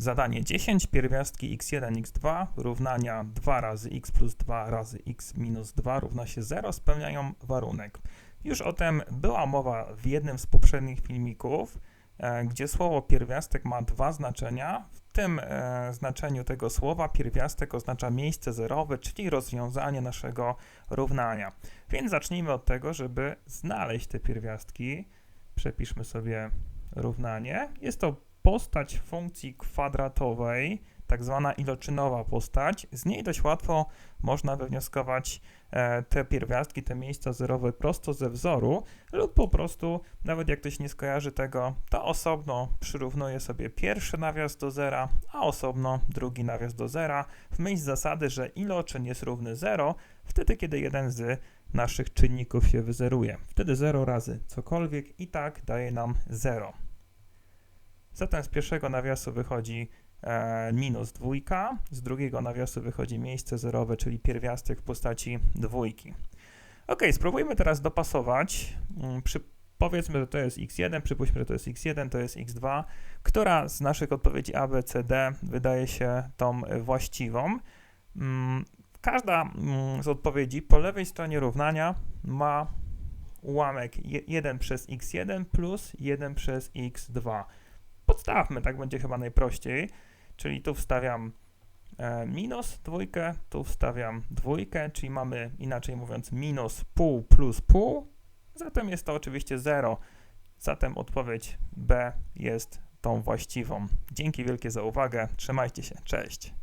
Zadanie 10, pierwiastki x1, x2 równania 2 razy x plus 2 razy x minus 2 równa się 0 spełniają warunek. Już o tym była mowa w jednym z poprzednich filmików, e, gdzie słowo pierwiastek ma dwa znaczenia. W tym e, znaczeniu tego słowa pierwiastek oznacza miejsce zerowe, czyli rozwiązanie naszego równania. Więc zacznijmy od tego, żeby znaleźć te pierwiastki. Przepiszmy sobie równanie. Jest to postać funkcji kwadratowej, tak zwana iloczynowa postać. Z niej dość łatwo można wywnioskować e, te pierwiastki, te miejsca zerowe prosto ze wzoru, lub po prostu, nawet jak ktoś nie skojarzy tego, to osobno przyrównuje sobie pierwszy nawias do zera, a osobno drugi nawias do zera, w myśl zasady, że iloczyn jest równy 0, wtedy kiedy jeden z naszych czynników się wyzeruje. Wtedy 0 razy cokolwiek i tak daje nam 0. Zatem z pierwszego nawiasu wychodzi e, minus dwójka, z drugiego nawiasu wychodzi miejsce zerowe, czyli pierwiastek w postaci dwójki. Ok, spróbujmy teraz dopasować. Mm, Przy, powiedzmy, że to jest x1, przypuśćmy, że to jest x1, to jest x2. Która z naszych odpowiedzi A, B, C, D wydaje się tą właściwą? Mm, Każda mm, z odpowiedzi po lewej stronie równania ma ułamek 1 przez x1 plus 1 przez x2 podstawmy, tak będzie chyba najprościej. Czyli tu wstawiam e, minus dwójkę, tu wstawiam dwójkę, czyli mamy inaczej mówiąc minus pół plus pół. Zatem jest to oczywiście 0. Zatem odpowiedź B jest tą właściwą. Dzięki wielkie za uwagę. Trzymajcie się. Cześć.